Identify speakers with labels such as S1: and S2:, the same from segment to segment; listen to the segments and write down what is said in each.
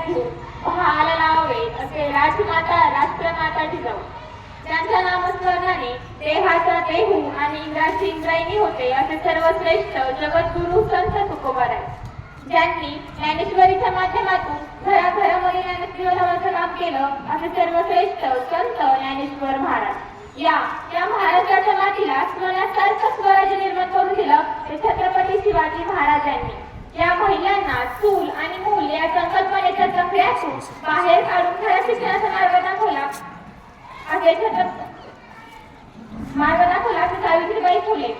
S1: डोक्यात घेऊन पहायला लावावे असे राजमाता राष्ट्रमाता जिजाऊ त्यांच्या नामस्मरणाने देहाचा देहू आणि इंद्राची इंद्रायणी होते असे सर्वश्रेष्ठ जगद्गुरु संत तुकोबाराय. ज्यांनी ज्ञानेश्वरीच्या माध्यमातून घराघरामध्ये ज्ञानदेवाचं काम केलं असे सर्वश्रेष्ठ संत ज्ञानेश्वर महाराज. या या महाराष्ट्राच्या मातीला स्मरणासारखं स्वराज्य निर्माण करून दिलं ते छत्रपती शिवाजी महाराजांनी. या महिलांना चूल आणि मूल या संकल्पनेच्या जखड्यातून बाहेर काढून खऱ्या शिक्षणाचा मार्ग दाखवला असे मार्ग दाखवला असे सावित्रीबाई फुले.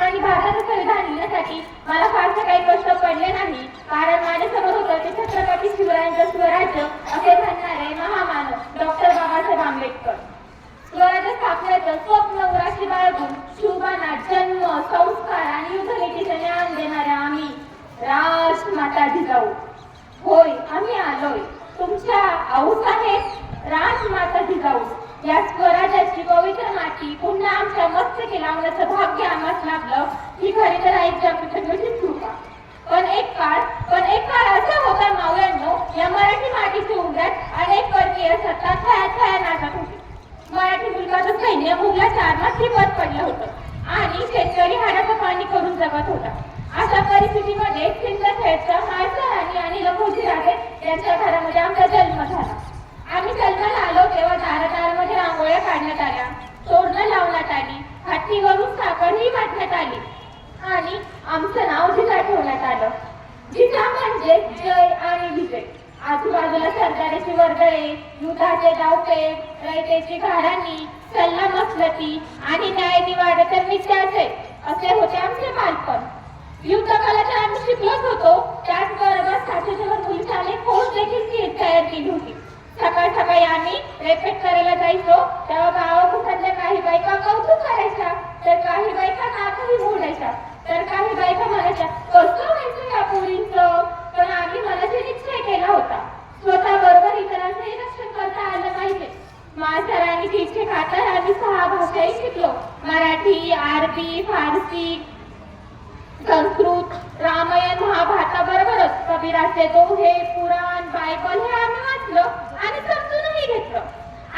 S1: आणि भारताचं संविधान लिहिण्यासाठी मला फारसे काही कष्ट पडले नाही. कारण माझ्यासमोर होतं ते छत्रपती शिवरायांचं स्वराज्य असे म्हणणारे महामानव डॉक्टर बाबासाहेब आंबेडकर. स्वराज्य स्थापनेचं स्वप्न उराशी बाळगून शुभाना जन्म संस्कार आणि युद्धनीतीचं ज्ञान देणाऱ्या आम्ही राज माता जिजाऊ होय आम्ही आलोय. तुमच्या आऊस राज माता जिजाऊ या स्वराज्याची पवित्र माती पुन्हा आमच्या मस्तकी लावण्याचं भाग्य आम्हाला लाभलं. ही खरी तर आईच्या पृथ्वीची कृपा. पण एक काळ पण एक काळ असा होता मावळ्यांनो या मराठी मातीचे उघड्यात अनेक परकीय सत्ता छाया छाया नाटक होती. मराठी मुलगाचं सैन्य मुघलाच्या आरमात पद पडलं होतं. आणि शेतकरी हाडाचं पाणी करून जगत होता. अशा परिस्थितीमध्ये सिंदखेडच्या माळसराणी आणि लखोजी राजे यांच्या घरामध्ये आमचा जन्म झाला. आम्ही जन्माला आलो तेव्हा दारादारामध्ये रांगोळ्या काढण्यात आल्या तोरणं लावण्यात आली हत्तीवरून साखरही वाटण्यात आली आणि आमचं नाव जिजा ठेवण्यात आलं. जिजा म्हणजे जय आणि विजय. आजूबाजूला सरदाराची वर्दळे युद्धाचे डावपेच रयतेची घाराणी सल्ला मसलती आणि न्याय निवाडे तर नित्याचे असे होते युद्ध कालात आम्ही शिकलोच होतो त्याचबरोबर साठेजवळ मुलीचा अनेक फौज देखील तयार केली होती. सकाळ सकाळी आम्ही रेपेट करायला जायचो. तेव्हा गावाकुठातल्या काही बायका कौतुक करायच्या. तर काही बायका नाकही बोलायच्या. तर काही बायका मला कबीराचे दोहे पुराण बायबल हे आम्ही वाचलं आणि समजूनही घेतलं.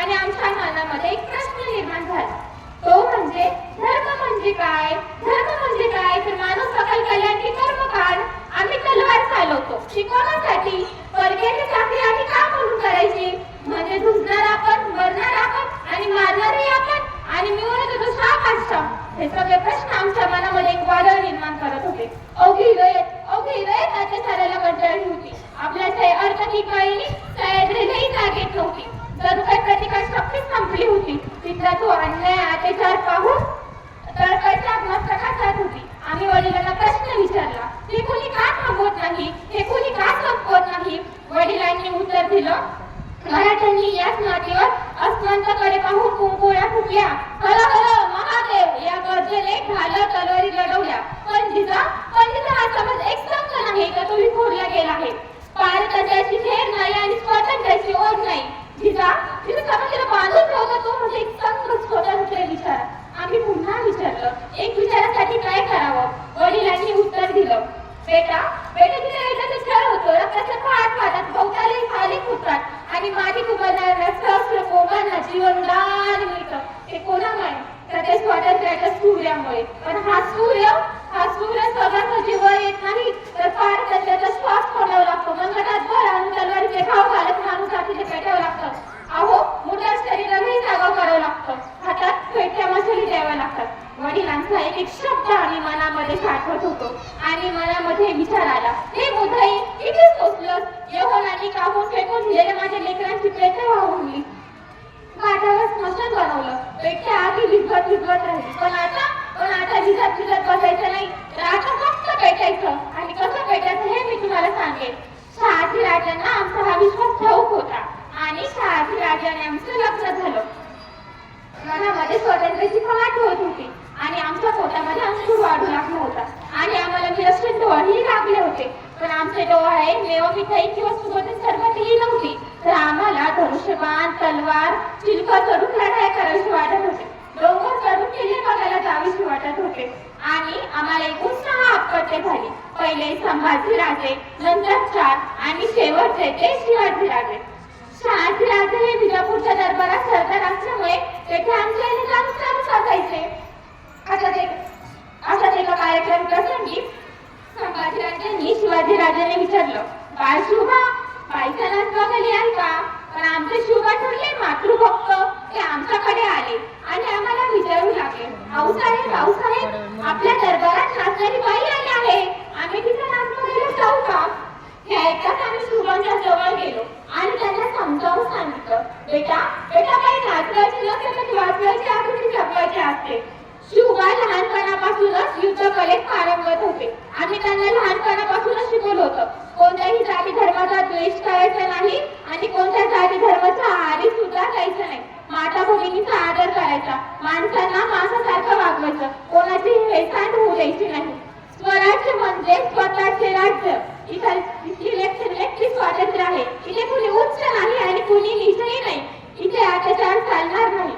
S1: आणि आमच्या मनामध्ये एक प्रश्न निर्माण झाला. तो म्हणजे धर्म म्हणजे काय? धर्म म्हणजे काय? तर मानव सकल कल्याण की कर्म काढ आम्ही तलवार चालवतो. शिकवण्यासाठी परक्याची चाकरी आम्ही का म्हणून करायची? म्हणजे झुंजणार आपण मरणार आपण आणि मारणारही आपण आणि मिळवण्यात येतो शाप आश्रम. हे सगळे प्रश्न आमच्या मनामध्ये एक वादळ निर्माण करत होते. अवघी रयत अवघी रयत अत्याचाराला कंटाळली होती. आपल्या ते अर्थाची कळली सह्याद्रीलाही जागेत नव्हती. जणू काही प्रतिकार शक्तीच संपली होती. तिथला तो अन्याय अत्याचार पाहून तळपच्या मस्तकात जात होती. आम्ही वडिलांना प्रश्न विचारला हे कोणी का थांबवत नाही? हे कोणी का संपवत नाही? वडिलांनी उत्तर दिलं मराठ्यांनी याच मातीवर अस्मंताकडे पाहून कुंकुळ्या फुकल्या हर हर महादेव या गर्जने घालत तलवारी लढवल्या. पण जिजा पण जिजा हा समज एक संघ नाही तर तुम्ही विखुरला गेला आहे. पारतंत्र्याची खेळ नाही आणि स्वातंत्र्याची ओढ नाही. जिजा जिजा समाजाला बांधून ठेवतो तो म्हणजे एक संघ स्वतंत्र विचार. आम्ही पुन्हा विचारलं एक विचारासाठी काय करावं? वडिलांनी उत्तर दिलं बेटा बेटा तिथे एकदा क्षय होतो. रक्ताच्या फाट फाटात भोवताली खाली फुटतात आणि माझी कुबलणाऱ्या सहस्र कोमांना जीवन मिळतं. हे कोणामुळे? तर ते स्वातंत्र्याच्या सूर्यामुळे. पण हा सूर्य हा सूर्य सगळ्यांचा जीव येत नाही तर फार त्याचा श्वास खोडावा लागतो. मनगटात भर आणून तलवारीचे घाव घालत माणूस हातीने पेटावं लागतं. अहो मोठ्या शरीरालाही जागा करावं लागतं. हातात फेट्या मशाली द्याव्या लागतात. वडिलांचा एक एक शब्द आम्ही मनामध्ये साठवत होतो. आणि मनामध्ये विचार आला हे मुधाई किती सोचलंस यहोनाने कापून फेकून दिलेले माझ्या लेकरांची प्रेत वाहून काठावर स्मशान बनवलं. पेटच्या आधी विझवत विझवत राहिली. पण आता विझत विझत बसायचं नाही तर आता फक्त पेटायचं आणि कसं पेटायचं हे मी तुम्हाला सांगेन शहाजी राजांना आमचा हा विश्वास ठाऊक होता आणि शहाजी राजाने आमचं लग्न झालं मनामध्ये स्वातंत्र्याची फवाट होत होती आणि आमच्या पोटामध्ये अंकुर वाढू लागला होता आणि आम्हाला निरक्षण डोळेही लागले होते पण आमचे मिठाई नेहमी किंवा सुगंधित सरबतीही नव्हती. तर आम्हाला धनुष्यबाण तलवार चिलका चढून लढाई करावीशी वाटत होते. डोंगर चढून किल्ले बघायला जावीशी वाटत होते. आणि आम्हाला एकूण सहा अपत्ये झाली. पहिले संभाजी राजे नंतर चार आणि शेवटचे ते शिवाजी राजे. शहाजी राजे हे विजापूरच्या दरबारात सरदार असल्यामुळे तेथे आमच्या इथे काम असायचे असाच ते असाच एका कार्यक्रम प्रसंगी संभाजी राजांनी शिवाजी राजाने विचारलं. बाळ शुभा? बाईचा नाच बघायला का पण आमचे शुभा ठरले मातृभक्त. ते आमच्याकडे आले आणि आम्हाला विचारू लागले. आऊसाहेब आऊसाहेब आपल्या दरबारात नाचणारी बाई आली आहे. आम्ही तिथे नाच बघायला जाऊ का? हे ऐकताच आम्ही शुभांच्या जवळ गेलो आणि त्यांना समजावून सांगितलं बेटा बेटा काही नाचवायची नसेल तर वाचवायची आकृती जपवायची असते. शुभा लहानपणापासूनच युद्ध कलेत पारंगत होते. आम्ही त्यांना लहानपणापासूनच शिकवलं होतं. कोणत्याही जाती धर्माचा द्वेष करायचा नाही आणि कोणत्या जाती धर्माचा आहारी सुद्धा जायचं नाही. माता भगिनीचा आदर करायचा. माणसांना माणसासारखं वागवायचं. कोणाची हेळसांड होऊ द्यायची नाही. स्वराज्य म्हणजे स्वतःचे राज्य. इथं स्वातंत्र्य आहे. इथे कुणी उच्च नाही आणि कुणी निचही नाही. इथे अत्याचार चालणार नाही.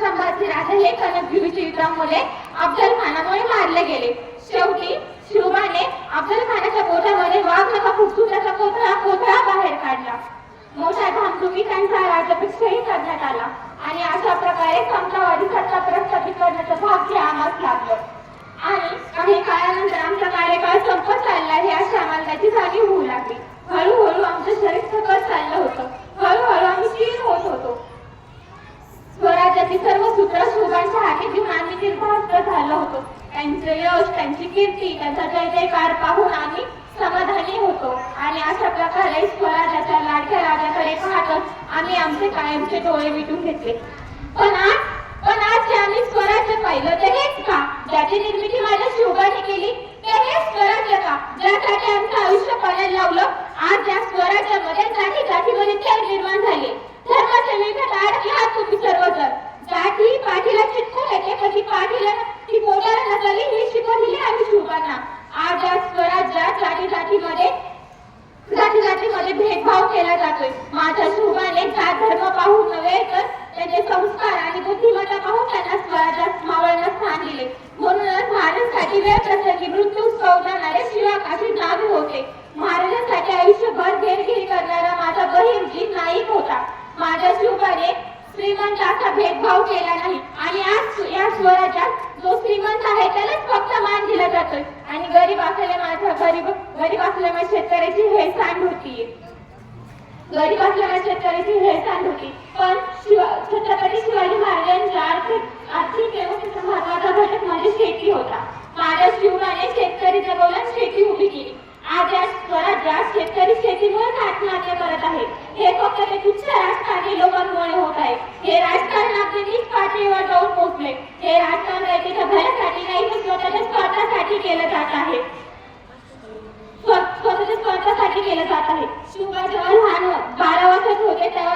S1: संभाजी राजे हे कनक युद्धामुळे अफजल खानामुळे मारले गेले. शेवटी शिवबाने अफजल खानाच्या पोटामध्ये वाघ नका फुटून त्याचा कोथळा कोथळा बाहेर काढला. मोठ्या धामधुमी त्यांचा राज्याभिषेकही करण्यात आला. आणि अशा प्रकारे समतावादी सत्ता प्रस्थापित करण्याचं भाग्य आम्हाला लागलं आणि काही काळानंतर आमचा कार्यकाळ संपत चालला हे अशी आम्हाला त्याची जाणीव होऊ लागली. हळूहळू आमचं शरीर थकत चाललं होतं. हळूहळू आम्ही क्षीण होत होतो. त्यांनी सर्व सूत्र शुभांच्या हाती घेऊन आम्ही तीर्थहस्त झालो होतो. त्यांचे यश त्यांची कीर्ती त्यांचा जय जयकार पाहून आम्ही समाधानी होतो. आणि अशा प्रकारे स्वराज्याच्या लाडक्या राजाकडे पाहतच आम्ही आमचे कायमचे डोळे मिटून घेतले. पण आज जे आम्ही स्वराज्य पाहिलं ते हेच का ज्याची निर्मिती माझ्या शिवबाने केली ते हेच स्वराज्य का ज्यासाठी आमचं आयुष्य पणाला लावलं आज या स्वराज्यामध्ये जाती जातीमध्ये तेढ निर्माण झाली धर्माच्या विरोधात अडकले आहात तुम्ही सर्वजण जाती पाठीला चिटकून येते पण ती पाठीला ती पोटाला हे शिकवलेले शिकवलेली आम्ही शिवबांना आज या स्वराज्यात जाती जातीमध्ये जाती जातीमध्ये भेदभाव केला जातोय. माझ्या शुभाने जात धर्म पाहून नव्हे तर त्यांचे संस्कार आणि बुद्धिमत्ता पाहून त्यांना स्वराज्यात मावळण्यास स्थान दिले. म्हणूनच महाराजांसाठी वेळ प्रसंगी मृत्यू जाणारे शिवाकाशी नावे होते. महाराजांसाठी आयुष्यभर देणगिरी करणारा माझा बहीणजी नाईक होता. माझ्या शिवकाने श्रीमंत असा भेदभाव केला नाही. आणि आज या स्वराज्यात जो श्रीमंत आहे त्यालाच फक्त मान दिला जातोय. आणि गरीब असलेल्या माझ्या गरीब गरीब असलेल्या शेतकऱ्याची हे सांड होती. गरीब असलेल्या शेतकऱ्याची हे सांड होती. पण छत्रपती शिवाजी महाराजांच्या आर्थिक आर्थिक व्यवस्थेचा महत्त्वाचा घटक म्हणजे शेती होता. माझ्या शिवराने शेतकरी जगवला शेती उभी केली. शेतकरी शेतीमुळेच आत्महत्या करत आहे हे फक्त ते तुच्छ राजकारणी लोकांमुळे होत आहे. हे राजकारण आपले नीच पातळीवर जाऊन पोहोचले. हे राजकारण रयतेच्या भल्यासाठी नाही तर स्वतःच्या स्वार्थासाठी केलं जात आहे. स्वतःच्या स्वार्थासाठी केलं जात आहे. शिवाजी जेव्हा लहान बारा वर्षात होते तेव्हा